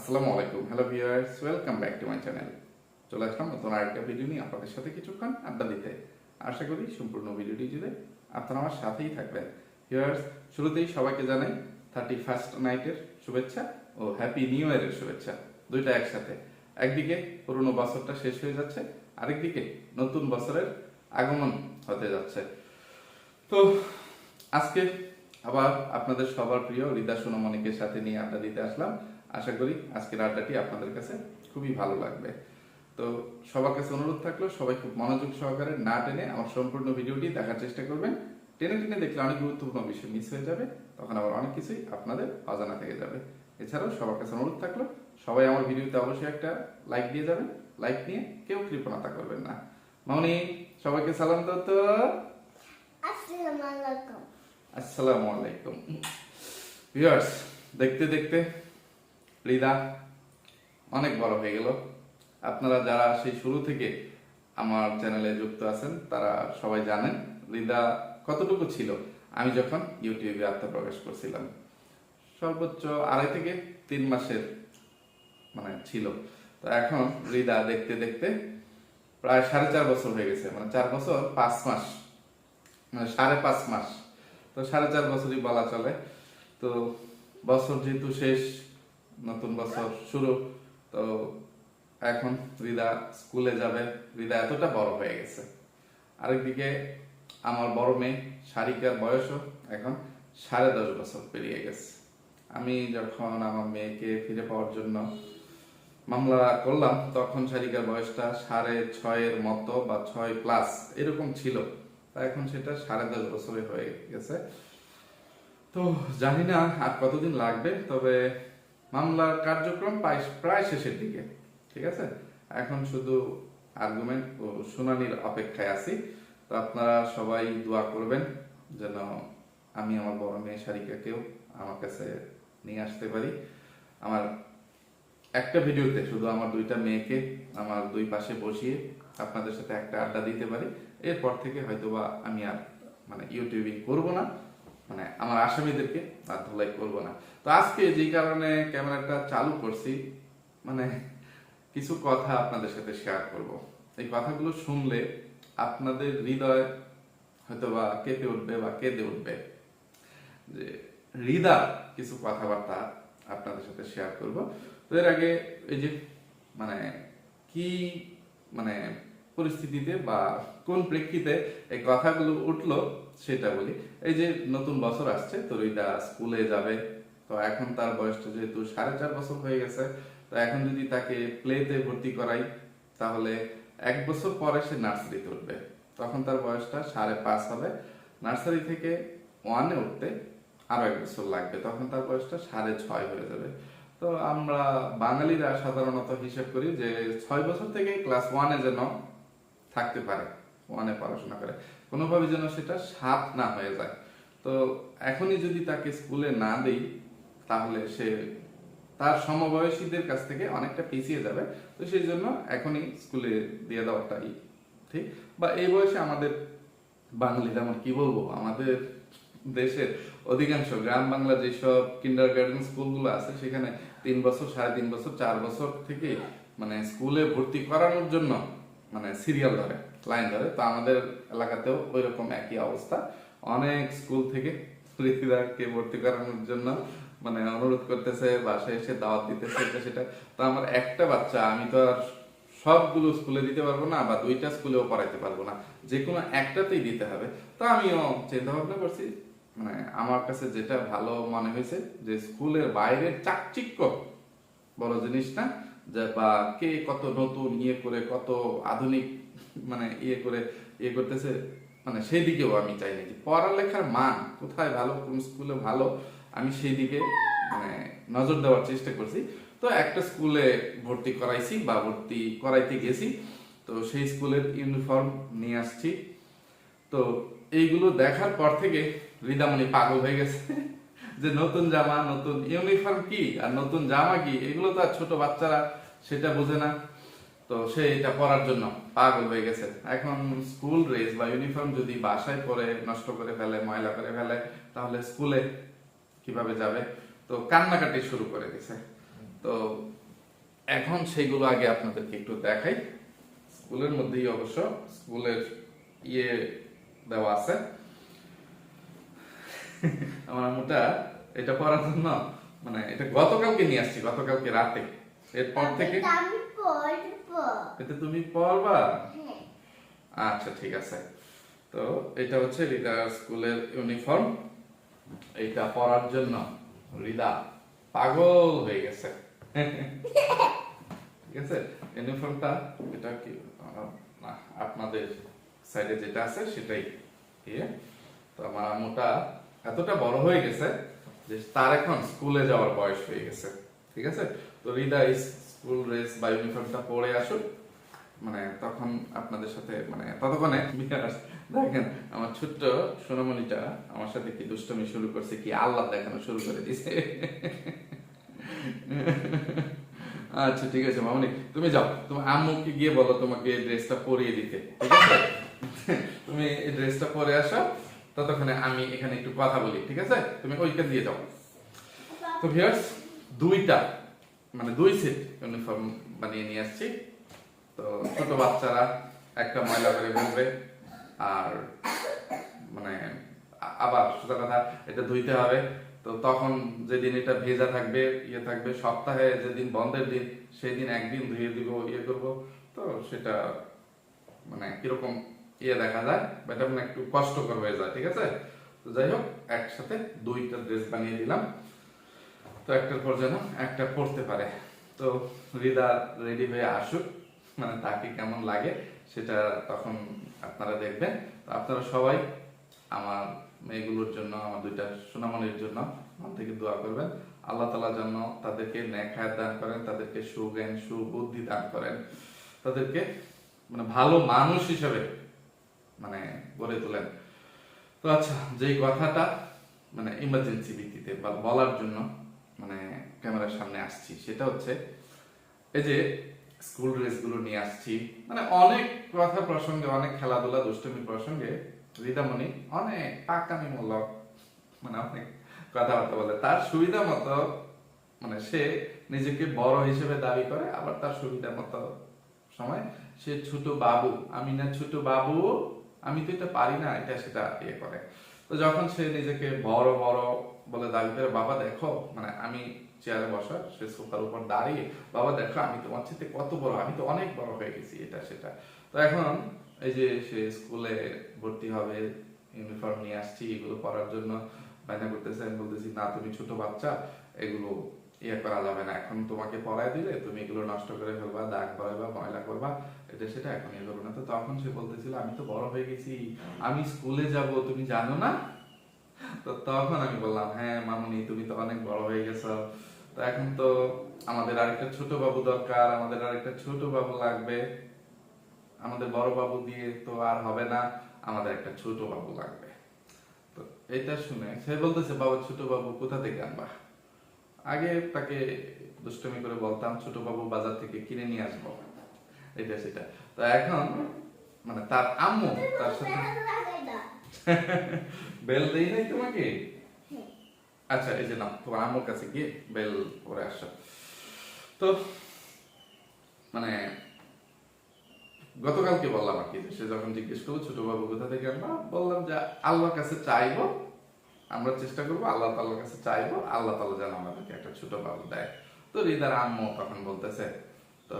আসসালামু আলাইকুম। Hello viewers welcome back to my channel চলে আসলাম নতুন আরেকটা ভিডিও নিয়ে আপনাদের সাথে কিছুক্ষণ আড্ডা দিতে। আশা করি সম্পূর্ণ ভিডিওটি জুড়ে আপনারা আমার সাথেই থাকবেন। ভিউয়ার্স শুরুতেই সবাইকে জানাই থার্টি ফার্স্ট নাইটের শুভেচ্ছা ও হ্যাপি নিউ ইয়ারের শুভেচ্ছা। দুইটা একসাথে। একদিকে পুরনো বছরটা শেষ হয়ে যাচ্ছে, আরেকদিকে নতুন বছরের আগমন হতে যাচ্ছে। তো আজকে আবার আপনাদের সবার প্রিয় রিদা সোনামণিকে সাথে নিয়ে আড্ডা দিতে আসলাম। আশা করি আজকের আড্ডাটি আপনাদের কাছে খুবই ভালো লাগবে। তো সবার কাছে অনুরোধ থাকল সবাই খুব মনোযোগ সহকারে না টেনে আমার সম্পূর্ণ ভিডিওটি দেখার চেষ্টা করবেন। টেনে টেনে দেখলে অনেক গুরুত্বপূর্ণ বিষয় মিস হয়ে যাবে তখন আবার অনেক কিছুই আপনাদের অজানা থেকে যাবে। এছাড়াও সবার কাছে অনুরোধ থাকল সবাই আমার ভিডিওতে অবশ্যই একটা লাইক দিয়ে যাবেন লাইক নিয়ে কেউ কৃপণতা করবেন না। মামনি সবাইকে সালাম দাও তো। আসসালামু আলাইকুম। আসসালামু আলাইকুম। ভিউয়ার্স দেখতে দেখতে রিদা অনেক বড় হয়ে গেল। আপনারা যারা সেই শুরু থেকে আমার চ্যানেলে যুক্ত আছেন, তারা সবাই জানেন রিদা কতটুকু ছিল। আমি যখন ইউটিউবে আত্মপ্রকাশ করছিলাম, সর্বোচ্চ আড়াই থেকে তিন মাসের মানে ছিল। তো এখন রিদা দেখতে দেখতে প্রায় সাড়ে চার বছর হয়ে গেছে। মানে চার বছর পাঁচ মাস। মানে সাড়ে পাঁচ মাস। তো সাড়ে চার বছরই বলা চলে। তো বছর যেহেতু শেষ নতুন বছর শুরু। তো এখন রিদা স্কুলে যাবে। রিদা এতটা বড় হয়ে গেছে। আরেকদিকে আমার বড় মেয়ে সারিকার বয়সও এখন সাড়ে দশ বছর পেরিয়ে গেছে। আমি যখন আমার মেয়েকে ফিরে পাওয়ার জন্য মামলা করলাম, তখন সারিকার বয়সটা সাড়ে ছয়ের মতো বা ছয় প্লাস এরকম ছিল। তা এখন সেটা সাড়ে দশ বছরে হয়ে গেছে। তো জানি না আর কতদিন লাগবে, তবে মামলার কার্যক্রম প্রায় শেষের দিকে, ঠিক আছে? এখন শুধু আর্গুমেন্ট ও শুনানির অপেক্ষায় আছি। তো আপনারা সবাই দোয়া করবেন যেন আমি আমার বড় মেয়ে সারিকাকেও আমার কাছে নিয়ে আসতে পারি। আমার একটা ভিডিওতে শুধু আমার দুইটা মেয়েকে আমার দুই পাশে বসিয়ে আপনাদের সাথে একটা আড্ডা দিতে পারি। এরপর থেকে হয়তোবা আমি আর মানে ইউটিউবিং করব না। মানে আমার আসামিদেরকে আর ধুলাই করব না। তো আজকে যেই কারণে ক্যামেরাটা চালু করছি মানে কিছু কথা আপনাদের সাথে শেয়ার করব। এই কথাগুলো শুনলে আপনাদের হৃদয় হয়তো বা কেঁপে উঠবে বা কেঁদে উঠবে। যে হৃদা কিছু কথাবার্তা আপনাদের সাথে শেয়ার করব। তো এর আগে এই যে মানে কি মানে পরিস্থিতিতে বা কোন প্রেক্ষিতে এই কথাগুলো উঠল সেটা বলি। এই যে নতুন বছর আসছে তো রিদা স্কুলে যাবে, তো এখন তার বয়সটা যেহেতু সাড়ে চার বছর হয়ে গেছে, তো এখন যদি তাকে প্লেতে ভর্তি করাই, তাহলে এক বছর পরে সে নার্সারিতে উঠবে। তখন তার বয়সটা সাড়ে পাঁচ হবে। নার্সারি থেকে ওয়ানে উঠতে আরও এক বছর লাগবে, তখন তার বয়সটা সাড়ে ছয় হয়ে যাবে। তো আমরা বাঙালিরা সাধারণত হিসেব করি যে ছয় বছর থেকে ক্লাস ওয়ানে যেন থাকতে পারে ওয়ানে পড়াশোনা করে। কোনোভাবে যেন সেটা সাত না হয়ে যায়। তো এখনই যদি তাকে স্কুলে না দেই, তাহলে সে তার সমবয়সীদের কাছ থেকে অনেকটা পিছিয়ে যাবে। তো সেই জন্য এখনই স্কুলে দিয়ে দেওয়াটাই ঠিক? বা এই বয়সে আমাদের বাঙালিরা, আমার কি বলব? আমাদের দেশের অধিকাংশ গ্রাম বাংলা যেসব কিন্ডার গার্ডেন স্কুলগুলো আছে, সেখানে তিন বছর, সাড়ে তিন বছর, চার বছর থেকে মানে স্কুলে ভর্তি করানোর জন্য মানে সিরিয়াল ধরে লাইন ধরে। তো আমাদের এলাকাতেও ওই রকম একই অবস্থা। অনেক স্কুল থেকে পৃথিবীকে ভর্তি করানোর জন্য মানে অনুরোধ করতেছে, বাসায় এসে দাওয়াত দিতেছে, এটা সেটা। তো আমার একটা বাচ্চা, আমি তো আর সবগুলো স্কুলে দিতে পারব না, বা দুইটা স্কুলেও পড়াইতে পারব না। যে কোনো একটাতেই দিতে হবে। তো আমিও চিন্তা ভাবনা করছি মানে আমার কাছে যেটা ভালো মনে হয়েছে, যে স্কুলের বাইরের চাকচিক্য বড় জিনিস না বা কে কত নতুন ইয়ে করে, কত আধুনিক মানে ইয়ে করে ইয়ে করতেছে মানে সেই দিকেও আমি চাইনি যে পড়ালেখার মান কোথায় ভালো, কোন স্কুলে ভালো, আমি সেই দিকে মানে নজর দেওয়ার চেষ্টা করছি। তো একটা স্কুলে ভর্তি করাইছি বা ভর্তি করাইতে গেছি। তো সেই স্কুলের ইউনিফর্ম নিয়ে আসছি। তো এইগুলো দেখার পর থেকে রিদামণি পাগল হয়ে গেছে। যে নতুন জামা, নতুন ইউনিফর্ম কি, আর নতুন জামা কি, এগুলো তো আর ছোট বাচ্চারা সেটা বোঝে না। তো সে এটা পড়ার জন্য পাগল হয়ে গেছে। এখন স্কুল ড্রেস বা ইউনিফর্ম যদি বাসায় পরে নষ্ট করে ফেলে, ময়লা করে ফেলে, তাহলে স্কুলে কীভাবে যাবে? তো কান্নাকাটি শুরু করে দিছে। তো এখন সেইগুলো আগে আপনাদেরকে একটু দেখাই। স্কুলের মধ্যেই অবশ্য স্কুলের ইয়ে দেওয়া আছে। আমার আম্মুটা এটা পড়ার জন্য মানে এটা গতকালকে নিয়ে আসছি, গতকালকে রাতে। এরপর থেকে? এটা তুমি পড়বা? হ্যাঁ। আচ্ছা ঠিক আছে। তো এটা হচ্ছে রিদার স্কুলের ইউনিফর্ম। এটা পরার জন্য রিদা পাগল হয়ে গেছে। ঠিক আছে? ইউনিফর্মটা এটা কি? না, আপনাদের সাইডে যেটা আছে সেটাই। ইয়ে। তো আমার আম্মুটা এতটা বড় হয়ে গেছে যে তার এখন স্কুলে যাওয়ার বয়স হয়ে গেছে। ঠিক আছে? তো রিদা স্কুল ড্রেস বা ইউনিফর্মটা পরে আসুক। মানে তখন আপনাদের সাথে মানে ততক্ষণে বিয়ার্স দেখেন, আমার ছোট্ট সোনামণিটা আমার সাথে কি দুষ্টমি শুরু করছে কি আল্লাহ দেখানো শুরু করে দিছে। আচ্ছা ঠিক আছে, মামনি, তুমি যাও। তুমি আম্মুকে গিয়ে বলো তোমাকে এই ড্রেসটা পরিয়ে দিতে, ঠিক আছে? তুমি এই ড্রেসটা পরে আসো, ততক্ষণে আমি এখানে একটু কথা বলি, ঠিক আছে? তুমি ওইখান দিয়ে যাও। তো ভিউয়ার্স দুইটা মানে দুই সেট ইউনিফর্ম বানিয়ে নিয়ে আসছি। তো ছোট বাচ্চারা একটা ময়লা করে ফেলবে আর মানে আবার সোজা কথা, এটা ধুইতে হবে। তো তখন যেদিন এটা ভেজা থাকবে ইয়ে থাকবে, সপ্তাহে যেদিন বন্ধের দিন সেই দিন একদিন ধুয়ে দিব ইয়ে করব। তো সেটা মানে কীরকম ইয়ে দেখা যায় বা এটা মানে একটু কষ্টকর হয়ে যায়, ঠিক আছে? তো যাই হোক, একসাথে দুইটা ড্রেস বানিয়ে দিলাম। তো একটার পর যেন একটা পড়তে পারে। তো রিদা রেডি হয়ে আসুক মানে তাকে কেমন লাগে সেটা তখন আপনারা দেখবেন। আপনারা সবাই আমার মেয়েগুলোর জন্য, আমার দুইটা সোনামণির জন্য আমার থেকে দোয়া করবেন। আল্লাহ তালা যেন তাদেরকে ন্যাখায়াত দান করেন, তাদেরকে সুজ্ঞান, সুবুদ্ধি দান করেন। তাদেরকে মানে ভালো মানুষ হিসেবে মানে গড়ে তোলেন। তো আচ্ছা যেই কথাটা মানে ইমার্জেন্সি ভিত্তিতে বা বলার জন্য মানে ক্যামেরার সামনে আসছি, সেটা হচ্ছে এই যে স্কুল ড্রেসগুলো নিয়ে আসছি মানে অনেক কথা প্রসঙ্গে, অনেক খেলাধুলা, দুষ্টমি প্রসঙ্গে রিদামণি অনেক পাকামি মূলক মানে অনেক কথাবার্তা বলে। তার সুবিধা মতো মানে সে নিজেকে বড় হিসেবে দাবি করে, আবার তার সুবিধা মতো সময় সে ছোট বাবু, আমি না ছোট বাবু, আমি তো এটা পারি না, এটা সেটা ইয়ে করে। তো যখন সে নিজেকে বড় বড় বলে দাবি করে বাবা দেখো মানে আমি চেয়ারে বসা, সে সোফার উপর দাঁড়িয়ে, বাবা দেখো, আমি তোমার সাথে কত বড়, আমি তো অনেক বড় হয়ে গেছি, এটা, সেটা। তো এখন এই যে সে স্কুলে ভর্তি হবে ইউনিফর্ম নিয়ে আসছি, এগুলো পরার জন্য বায়না করতেছে, আমি বলতেছি, না, তুমি ছোট বাচ্চা, এগুলো ইয়ে করা যাবে না, এখন তোমাকে পড়ায় দিলে তুমি এগুলো নষ্ট করে ফেলবা, দাগ পড়াইবা ময়লা করবা, এটা, সেটা, এখন ইয়ে করব না তো তখন সে বলতেছিল, আমি তো বড় হয়ে গেছি, আমি স্কুলে যাব, তুমি জানো না? তো তখন আমি বললাম হ্যাঁ মামুনি তুমি তো অনেক বড় হয়ে গেছো তো এখন তো আমাদের আরেকটা ছোট বাবু দরকার আমাদের আরেকটা ছোট বাবু লাগবে আমাদের বড় বাবু দিয়ে তো আর হবে না আমাদের একটা ছোট বাবু লাগবে তো এটা শুনে সে বলতেছে বাবা ছোট বাবু কোথা থেকে আনবা আগে তাকে দুষ্টমি করে বলতাম ছোট বাবু বাজার থেকে কিনে নিয়ে আসব এটা সেটা তো এখন মানে তার আম্মু তার সাথে বেল দেই নাই তোমাকে? আচ্ছা এই যে নাও তোমার আম্মুর কাছে গিয়ে বেল পরে আসো। তো মানে গতকালকে বললাম আর কি সে যখন জিজ্ঞেস করল ছোট বাবু কোথা থেকে আনবা? বললাম যে আল্লাহর কাছে চাইব আমরা চেষ্টা করব আল্লাহ তাল্লার কাছে চাইব আল্লাহ তাল্লাহ যেন আমাদেরকে একটা ছোট বাবু দেয়। তো রিদার আম্মু তখন বলতেছে তো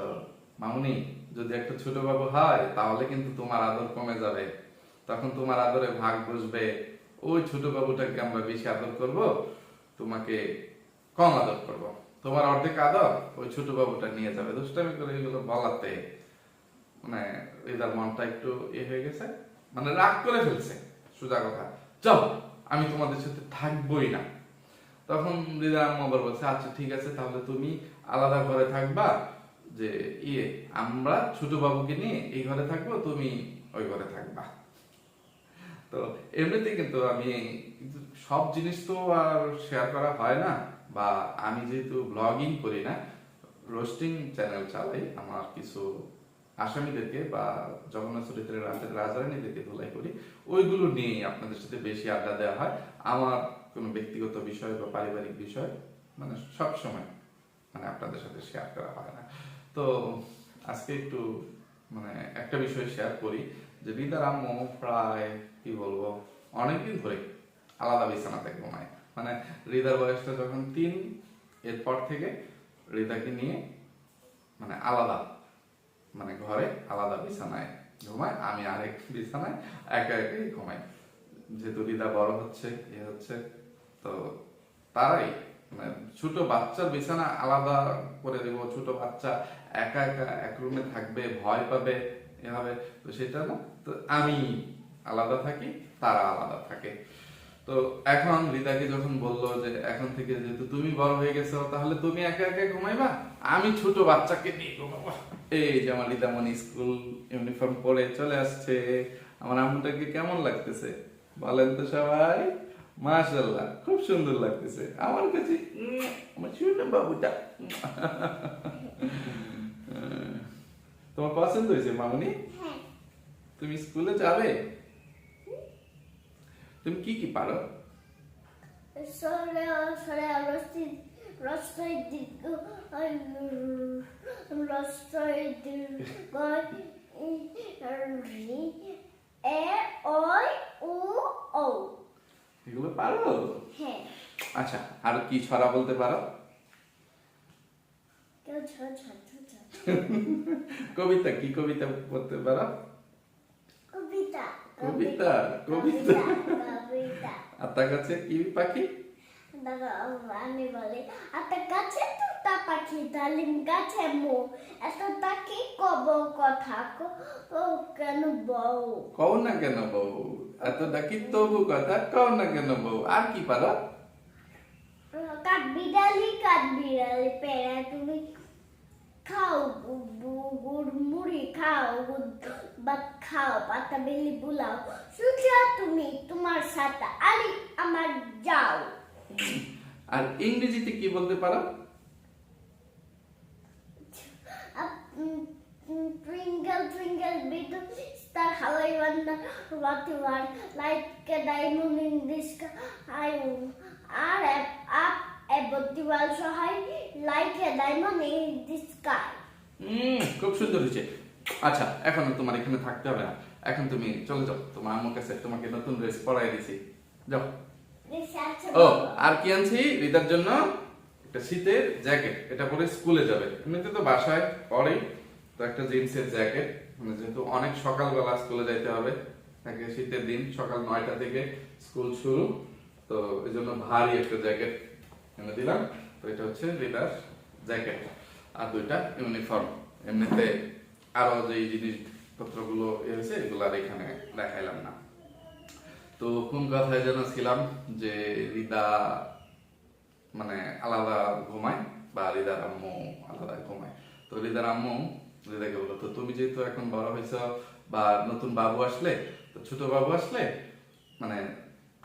মামুনি যদি একটা ছোট বাবু হয় তাহলে কিন্তু তোমার আদর কমে যাবে। তখন তোমার আদরে ভাগ বসবে। ওই ছোট বাবুটাকে আমরা বেশি আদর করব, তোমাকে কম আদর করব। তোমার অর্ধেক আদর ওই ছোট বাবুটা নিয়ে যাবে। দুষ্টামি করে এগুলো বলাতে মানে রিদার মনটা একটু এ হয়ে গেছে মানে রাগ করে ফেলছে, সোজা কথা। চল, আমি তোমাদের সাথে থাকবোই না। তখন রিদা আম্মু বলছে আচ্ছা ঠিক আছে, তাহলে তুমি আলাদা ঘরে থাকবা যে ইয়ে আমরা ছোট বাবুকে নিয়ে এই ঘরে থাকব, তুমি ওই ঘরে থাকবা। তো এমনিতে কিন্তু আমি সব জিনিস তো আর শেয়ার করা হয় না বা আমি যেহেতু ব্লগিং করি না রোস্টিং চ্যানেল চালাই আমার কিছু আসামিদেরকে বা জগন্নাথ চরিত্রের রাজা- রাজারানীদেরকে ধুলাই করি, ওইগুলো নিয়ে আপনাদের সাথে বেশি আড্ডা দেওয়া হয়। আমার কোনো ব্যক্তিগত বিষয় বা পারিবারিক বিষয় মানে সব সময় মানে আপনাদের সাথে শেয়ার করা হয় না। তো আজকে একটু মানে একটা বিষয় শেয়ার করি যে আম্মু প্রায়, কি বলব, অনেকদিন ধরে আলাদা বিছানাতে ঘুমায় মানে রিদার বয়সটা যখন তিন, এরপর থেকে রিদাকে নিয়ে মানে আলাদা মানে ঘরে আলাদা বিছানায় ঘুমায় আমি আরেক বিছানায় একা একাই ঘুমাই। যেহেতু রিদা বড় হচ্ছে, এ হচ্ছে, তো তারাই মানে ছোট বাচ্চার বিছানা আলাদা করে দেব, ছোট বাচ্চা একা একা এক রুমে থাকবে, ভয় পাবে এভাবে, তো সেটা না, তো আমি আলাদা থাকি, তারা আলাদা থাকে। তো এখন রিদাকে যখন বলল যে, এখন থেকে যেহেতু তুমি বড় হয়ে গেছো, তাহলে তুমি একা একা ঘুমাইবা? আমি ছোট বাচ্চাকে নিয়ে ঘুমাবো। এই যে আমার রিদামণি স্কুল ইউনিফর্ম পরে চলে আসছে। আমার আম্মুটাকে কেমন লাগতেছে? বলেন তো সবাই। মাশাল্লাহ খুব সুন্দর লাগতেছে। আমার কাছে আমার সুন্দর বাবুটা। তোমার পছন্দ হয়েছে মামুনি? হ্যাঁ। তুমি স্কুলে যাবে? তুমি কি কি পারো? সরে সরে রস্তি রস্তই দিক রস্তই দিক এ ওই উ ও এগুলো পারো? হ্যাঁ। আচ্ছা আর কি ছড়া বলতে পারো? কেউ ছোট কবিতা কি কবিতা পড়তে পারো কবিতা কবিতা, কবিতা। তার কাছে কি পাখি আমি বলি আপনার কাছে দুটা পাখি ডালিম গাছে মো এতটা কি কব কথা ক- ও কেন বউ কও না কেন বউ এত ডাকি তবু কথা কও না কেন বউ আর কি পারো কাঠ বিড়ালি কাঠ বিড়ালি পেড়া তুমি খাও গুড় মুড়ি খাও গুড় খাও পাতা বেলি বুলাও সুখা তুমি তোমার সাথে আরে আমার যাও আর ইংরেজিতে কি বলতে পারো twinkle, little star, how I wonder what you are, like a diamond in the sky. Are up, up above the world so high, like a diamond in the sky. হুম খুব সুন্দর হয়েছে। আচ্ছা এখন তোমার এখানে থাকতে হবে না। এখন তুমি চলে যাও। তোমার আম্মুর কাছে তোমাকে নতুন ড্রেস পরাই দিছি। যাও। ও আর কি আনছি? রিদার জন্য একটা শীতের জ্যাকেট এটা পরে স্কুলে যাবে। এমনিতে তো বাসায় পরেই তো একটা জিন্সের জ্যাকেট মানে যেহেতু অনেক সকালবেলা স্কুলে যাইতে হবে তাকে শীতের দিন সকাল নয়টা থেকে স্কুল শুরু। তো এই জন্য ভারী একটা জ্যাকেট এনে দিলাম। তো এটা হচ্ছে রিদার জ্যাকেট আর দুইটা ইউনিফর্ম এমনিতে আরও যে জিনিসপত্রগুলো এ হয়েছে, এগুলো আর এখানে দেখাইলাম না। তো কোন কথায় যেন ছিলাম যে রিদা মানে আলাদা ঘুমায় বা রিদার আম্মু আলাদা ঘুমায়। তো রিদার আম্মু রিদাকে বলল, তো তুমি যেহেতু এখন বড় হয়েছ বা নতুন বাবু আসলে, তো ছোট বাবু আসলে মানে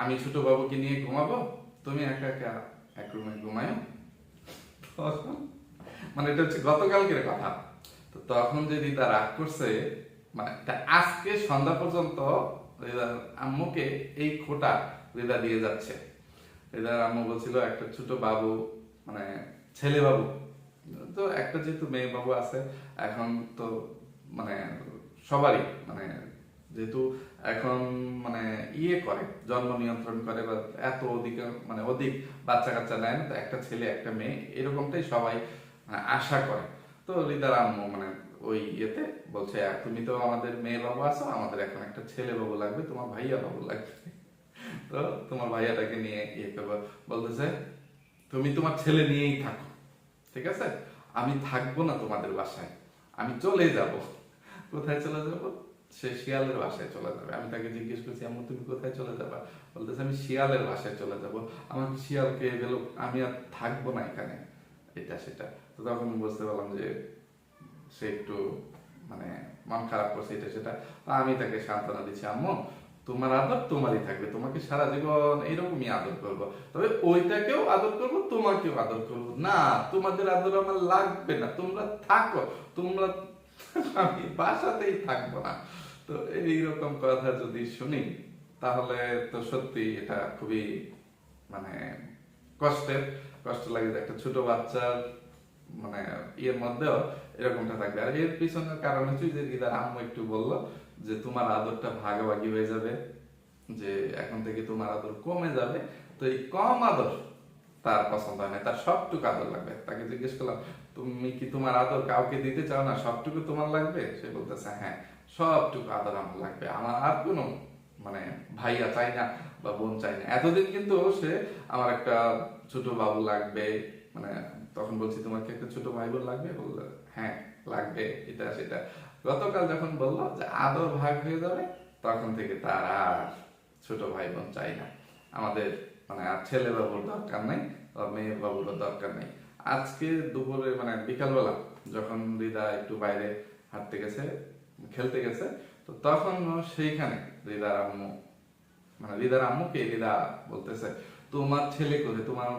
আমি ছোট বাবুকে নিয়ে ঘুমাবো, তুমি একা একা এক রুমে ঘুমায়ো তখন মানে এটা হচ্ছে গতকালকের কথা। তো তখন রাগ করছে মানে আজকে সন্ধ্যা পর্যন্ত আম্মুকে এই খোটা রিদা দিয়ে যাচ্ছে। রিদার আম্মু বলছিল, একটা ছোট বাবু মানে ছেলে বাবু। তো একটা যেহেতু মেয়ে বাবু আছে, এখন তো মানে সবারই মানে যেহেতু এখন মানে ইয়ে করে, জন্ম নিয়ন্ত্রণ করে বা এত অধিক মানে অধিক বাচ্চা কাচ্চা নেয় না একটা ছেলে, একটা মেয়ে, এরকমটাই সবাই আশা করে। তো রিদার আম্মু মানে ওই ইয়েতে বলছে তুমি তো আমাদের মেয়ে বাবু আছো, আমাদের এখন একটা ছেলে বাবু লাগবে, তোমার ভাইয়া বাবু লাগবে। তো তোমার ভাইয়াটাকে নিয়ে ইয়ে করব, বলতেছে, তুমি তোমার ছেলে নিয়েই থাকো, ঠিক আছে? আমি থাকব না তোমাদের বাসায়, আমি চলে যাব। কোথায় চলে যাব? সে শিয়ালের বাসায় চলে যাবে। আমি তাকে জিজ্ঞেস করছি, আম্মু, তুমি কোথায় চলে যাবা? বলতেছে, আমি শিয়ালের বাসায় চলে যাব। আমাকে শিয়াল পেয়ে গেল, আমি আর থাকব না এখানে। এটা সেটা। তো তখন বুঝতে পারলাম যে সে একটু মানে মন খারাপ করছে, এটা সেটা। আমি তাকে সান্ত্বনা দিচ্ছি, আম্মু, তোমার আদর তোমারই থাকবে। তোমাকে সারা জীবন এরকমই আদর করব। তবে ওইটাকেও আদর করব, তোমাকেও আদর করব। না, তোমাদের আদর আমার লাগবে না। তোমরা থাকো। তোমরা আমি বাসাতেই থাকব না। তো এইরকম কথা যদি শুনি, তাহলে তো সত্যি এটা খুবই মানে কষ্টের। কষ্ট লাগে যে একটা ছোট বাচ্চার মানে ইয়ের মধ্যেও এরকমটা থাকবে। আর এর পিছনের কারণ হচ্ছে যে রিদার আম্মু একটু বলল যে তোমার আদরটা ভাগাভাগি হয়ে যাবে, যে এখন থেকে তোমার আদর কমে যাবে। তো এই কম আদর তার পছন্দ হয় না, তার সবটুকু আদর লাগবে। তাকে জিজ্ঞেস করলাম, তুমি কি তোমার আদর কাউকে দিতে চাও না? সবটুকু তোমার লাগবে? সে বলতেছে হ্যাঁ সবটুকু আদর আমার লাগবে। আমার আর কোনো মানে ভাইয়া চাই না বা বোন চাই না। এতদিন কিন্তু সে আমার একটা ছোট বাবু লাগবে মানে তখন বলছি তোমার কি একটা ছোট ভাই বোন লাগবে? বলল হ্যাঁ লাগবে, এটা, সেটা। গতকাল যখন বলল যে আদর ভাগ হয়ে যাবে, তখন থেকে তার আর ছোট ভাই বোন চাই না। আমাদের মানে আর ছেলে বাবুর দরকার নেই বা মেয়ে বাবুরও দরকার নেই। আজকে দুপুরে মানে বিকালবেলা যখন রিদা একটু বাইরে হাঁটতে গেছে, খেলতে গেছে, তো তখন সেইখানে রিদার আম্মু মানে রিদার আম্মুকে রিদা বলতেছে, তোমার ছেলে করে তোমার,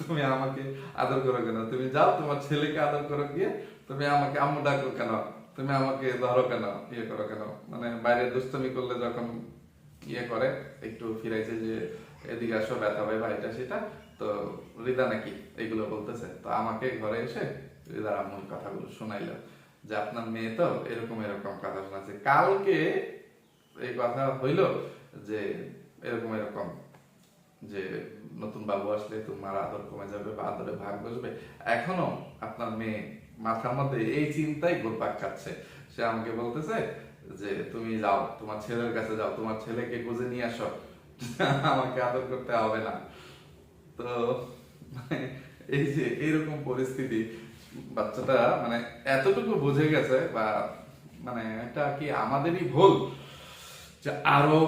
তুমি আমাকে আদর করো কেন? তুমি যাও, তোমার ছেলেকে আদর করো গিয়ে, তুমি আমাকে আম্মু ডাকো কেন? তুমি আমাকে ধরো কেন? ইয়ে করো কেন? মানে বাইরে দুষ্টমি করলে যখন ইয়ে করে, একটু ফিরাইছে যে, এদিকে আসো, ব্যথা বা এটা সেটা তো রিদা নাকি এগুলো বলতেছে। তো আমাকে ঘরে এসে রিদার আম্মু এই কথাগুলো শোনাইলো যে, আপনার মেয়ে তো এরকম এরকম কথা শোনাচ্ছে। কালকে এই কথা হইল যে, এরকম এরকম যে, নতুন বাবু আসলে তোমার আদর কমে যাবে বা আদরে ভাগ বসবে। এখনও আপনার মেয়ে মাথার মধ্যে এই চিন্তাই ঘুরপাক খাচ্ছে। সে আমাকে বলতেছে যে তুমি যাও, তোমার ছেলের কাছে যাও, তোমার ছেলেকে খুঁজে নিয়ে আসো। আমাকে আদর করতে হবে না। তো মানে এই যে এরকম পরিস্থিতি, বাচ্চাটা মানে এতটুকু বুঝে গেছে বা মানে এটা কি আমাদেরই ভুল যে আরও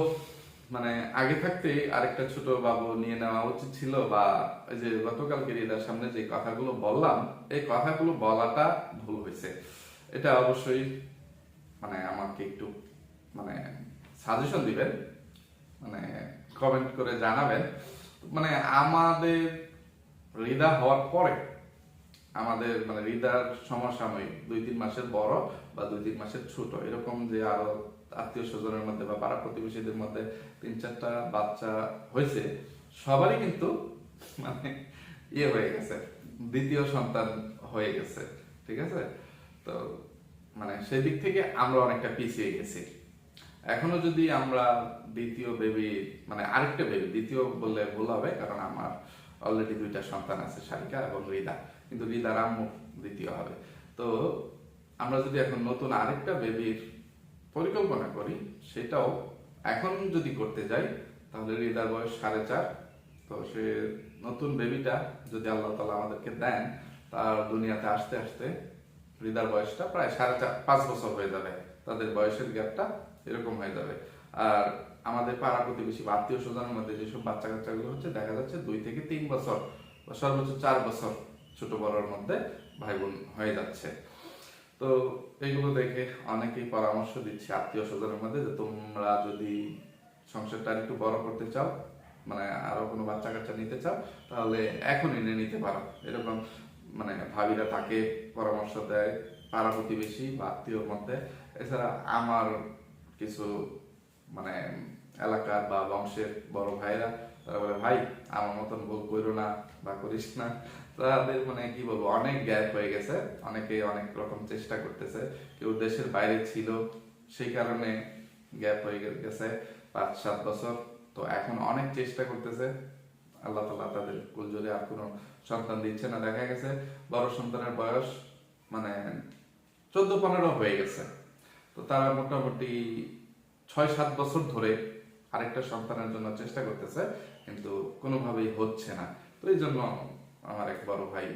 মানে আগে থাকতে আরেকটা ছোট বাবু নিয়ে নেওয়া উচিত ছিল বা এই যে গতকালকে রিদার সামনে যে কথাগুলো বললাম, এই কথাগুলো বলাটা ভুল হয়েছে। এটা অবশ্যই মানে আমাকে একটু মানে সাজেশন দিবেন মানে কমেন্ট করে জানাবেন। মানে আমাদের রিদা হওয়ার পরে, আমাদের মানে হৃদার সমসাময়িক, দুই তিন মাসের বড় বা দুই তিন মাসের ছোট, এরকম যে আরও আত্মীয় স্বজনের মধ্যে বা পাড়া প্রতিবেশীদের মধ্যে তিন চারটা বাচ্চা হয়েছে, সবারই কিন্তু মানে ইয়ে হয়ে গেছে, দ্বিতীয় সন্তান হয়ে গেছে, ঠিক আছে? তো মানে সেই দিক থেকে আমরা অনেকটা পিছিয়ে গেছি। এখনও যদি আমরা দ্বিতীয় বেবি মানে আরেকটা বেবি দ্বিতীয় বললে ভুল হবে, কারণ আমার অলরেডি দুইটা সন্তান আছে সারিকা এবং রিদা কিন্তু রিদার আম্মু দ্বিতীয় হবে। তো আমরা যদি এখন নতুন আরেকটা বেবির পরিকল্পনা করি, সেটাও এখন যদি করতে যাই, তাহলে রিদার বয়স সাড়ে চার। তো সে নতুন বেবিটা যদি আল্লাহ তালা আমাদেরকে দেন, তার দুনিয়াতে আসতে আসতে রিদার বয়সটা প্রায় সাড়ে চার পাঁচ বছর হয়ে যাবে। তাদের বয়সের গ্যাপটা এরকম হয়ে যাবে। আর আমাদের পাড়া প্রতিবেশী আত্মীয় স্বজনের মধ্যে যেসব বাচ্চা কাচ্চাগুলো হচ্ছে, দেখা যাচ্ছে দুই থেকে তিন বছর বা সর্বোচ্চ চার বছর ছোট বড়র মধ্যে ভাই বোন হয়ে যাচ্ছে। তো এইগুলো দেখে অনেকেই পরামর্শ দিচ্ছে আত্মীয় স্বজনের মধ্যে যে তোমরা যদি সংসারটা একটু বড় করতে চাও মানে আরও কোনো বাচ্চা কাচ্চা নিতে চাও, তাহলে এখন এনে নিতে পারো। এরকম মানে ভাবিরা তাকে পরামর্শ দেয় পাড়া প্রতিবেশী বা আত্মীয়র মধ্যে। এছাড়া আমার কিছু মানে এলাকার বা বংশের বড় ভাইরা তারা বলে, ভাই, আমার মতন ভুল করো না বা করিস না। তাদের মানে কি বলব, অনেক গ্যাপ হয়ে গেছে। অনেকে অনেক রকম চেষ্টা করতেছে। কেউ দেশের বাইরে ছিল, সেই কারণে গ্যাপ হয়ে গেছে পাঁচ সাত বছর। তো এখন অনেক চেষ্টা করতেছে। আল্লাহ তালা তাদের কুলজরে আর কোনো সন্তান দিচ্ছে না, দেখা গেছে বড় সন্তানের বয়স মানে চোদ্দ পনেরো হয়ে গেছে। তো তারা মোটামুটি ছয় সাত বছর ধরে আরেকটা সন্তানের জন্য চেষ্টা করতেছে, কিন্তু কোনোভাবেই হচ্ছে না। তো এই জন্য আমার এক বড় ভাই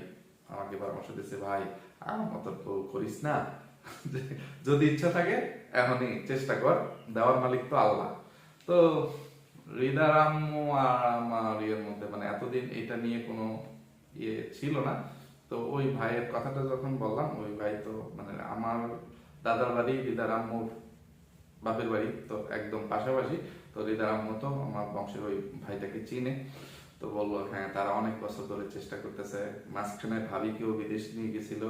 আমাকে পরামর্শ দিচ্ছে ভাই, আমার মতো ভুল করিস না। যদি ইচ্ছা থাকে, এখনই চেষ্টা কর, দেওয়ার মালিক তো আল্লাহ। তো হৃদার আম্মু আর আমার ইয়ের মধ্যে মানে এতদিন এটা নিয়ে কোনো ইয়ে ছিল না। তো ওই ভাইয়ের কথাটা যখন বললাম, ওই ভাই তো মানে আমার দাদার বাড়ি আম্মুর বাপের বাড়ি, তো একদম পাশাপাশি। তো আম্মু তো আমার বংশের ওই ভাইটাকে চিনে। তো বলল হ্যাঁ তারা অনেক বছর ধরে চেষ্টা করতেছে। মাঝখানে ভাবি ভাবিকেও বিদেশ নিয়ে গেছিল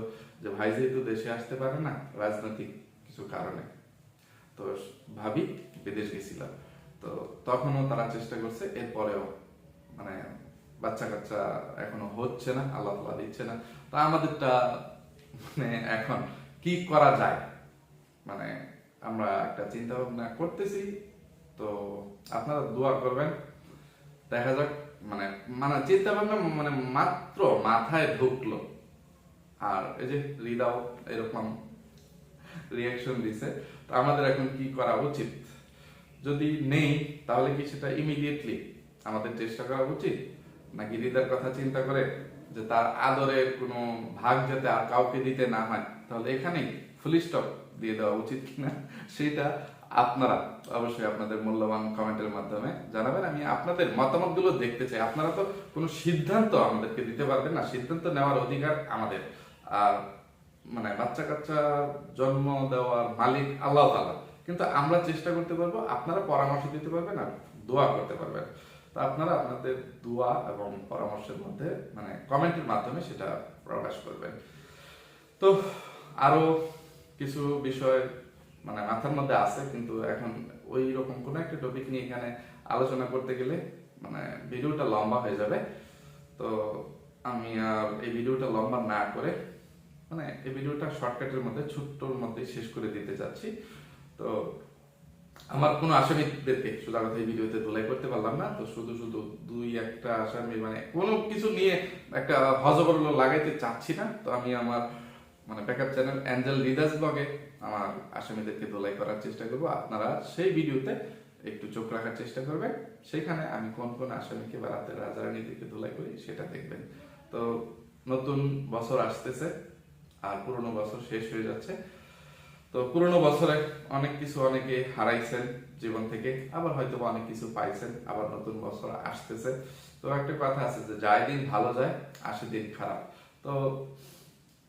যে, ভাই যেহেতু দেশে আসতে পারে না রাজনৈতিক কিছু কারণে, তো ভাবি বিদেশ গেছিল। তো তখনও তারা চেষ্টা করছে, এরপরেও মানে বাচ্চা কাচ্চা এখনও হচ্ছে না, আল্লাহ তালা দিচ্ছে না। তো আমাদেরটা মানে এখন কি করা যায়? মানে আমরা একটা চিন্তা ভাবনা করতেছি, তো আপনারা দোয়া করবেন। দেখা যাক মানে মানে চিন্তা ভাবনা মানে মাত্র মাথায় ঢুকলো। আর এই যে হৃদাও এরকম রিয়াকশন দিছে, তো আমাদের এখন কি করা উচিত? যদি নেই, তাহলে কি সেটা ইমিডিয়েটলি আমাদের চেষ্টা করা উচিত? নাকি হৃদার কথা চিন্তা করে যে তার আদরের কোনো ভাগ যাতে আর কাউকে দিতে না হয়, তাহলে এখানেই ফুল স্টপ দিয়ে দেওয়া উচিত কিনা সেটা আপনারা অবশ্যই আপনাদের মূল্যবান কমেন্টের মাধ্যমে জানাবেন। আমি আপনাদের মতামতগুলো দেখতে চাই। আপনারা তো কোনো সিদ্ধান্ত আমাদেরকে দিতে পারবেন না। সিদ্ধান্ত নেওয়ার অধিকার আমাদের। আর মানে বাচ্চা কাচ্চা, জন্ম দেওয়ার মালিক আল্লাহ তাআলা। কিন্তু আমরা চেষ্টা করতে পারব, আপনারা পরামর্শ দিতে পারবেন আর দোয়া করতে পারবেন। তো আপনারা আপনাদের দোয়া এবং পরামর্শের মধ্যে মানে কমেন্টের মাধ্যমে সেটা প্রকাশ করবেন। তো আরও কিছু বিষয় মানে মাথার মধ্যে আছে, কিন্তু এখন ওই রকম কোনো একটা টপিক নিয়ে এখানে আলোচনা করতে গেলে মানে ভিডিওটা লম্বা হয়ে যাবে। তো আমি আর এই ভিডিওটা লম্বা না করে মানে এই ভিডিওটা শর্টকাটের মধ্যে, ছোট্টর মধ্যে শেষ করে দিতে চাচ্ছি। তো আমার কোনো আসামিদেরকে সোজা কথা এই ভিডিওতে ধুলাই করতে পারলাম না, তো শুধু শুধু দুই একটা আসামি মানে কোনো কিছু নিয়ে একটা হজবরল লাগাইতে চাচ্ছি না। তো আমি আমার মানে ব্যাকআপ চ্যানেল অ্যাঞ্জেল রিদাস ব্লগে আমার আসামিদেরকে ধোলাই করার চেষ্টা করব। আপনারা সেই ভিডিওতে একটু চোখ রাখার চেষ্টা করবেন। সেখানে আমি কোন কোন আসামিকে বা রাতের রাজারানীদেরকে ধোলাই করি, সেটা দেখবেন। তো নতুন বছর আসতেছে, আর পুরনো বছর শেষ হয়ে যাচ্ছে। তো পুরনো বছরে অনেক কিছু অনেকে হারাইছেন জীবন থেকে, আবার হয়তো অনেক কিছু পাইছেন, আবার নতুন বছর আসতেছে। তো একটা কথা আছে যে যায় দিন ভালো যায়, আসে দিন খারাপ। তো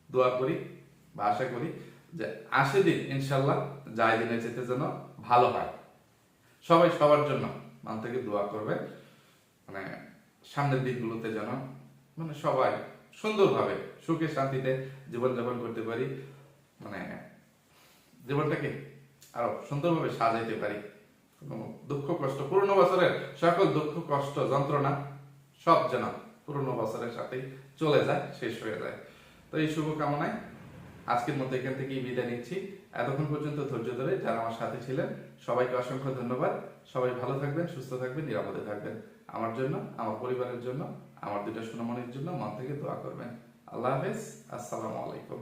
দোয়া করি বা আশা করি যে, আসে দিন ইনশাল্লাহ যায় দিনে যেতে যেন ভালো হয়। সবাই সবার জন্য মান থেকে দোয়া করবে মানে সামনের দিনগুলোতে যেন মানে সবাই সুন্দরভাবে সুখে শান্তিতে জীবনযাপন করতে পারি। মানে জীবনটাকে আরও সুন্দরভাবে সাজাইতে পারি। কোনো দুঃখ, কষ্ট, পুরনো বছরের সকল দুঃখ, কষ্ট, যন্ত্রণা সব যেন পুরনো বছরের সাথেই চলে যায়, শেষ হয়ে যায়। তো এই শুভকামনায় আজকের মতো এখান থেকেই বিদায় নিচ্ছি। এতক্ষণ পর্যন্ত ধৈর্য ধরে যারা আমার সাথে ছিলেন, সবাইকে অসংখ্য ধন্যবাদ। সবাই ভালো থাকবেন, সুস্থ থাকবেন, নিরাপদে থাকবেন। আমার জন্য, আমার পরিবারের জন্য, আমার দুটো সুনামনির জন্য মন থেকে দোয়া করবেন। আল্লাহ হাফেজ, আসসালামু আলাইকুম।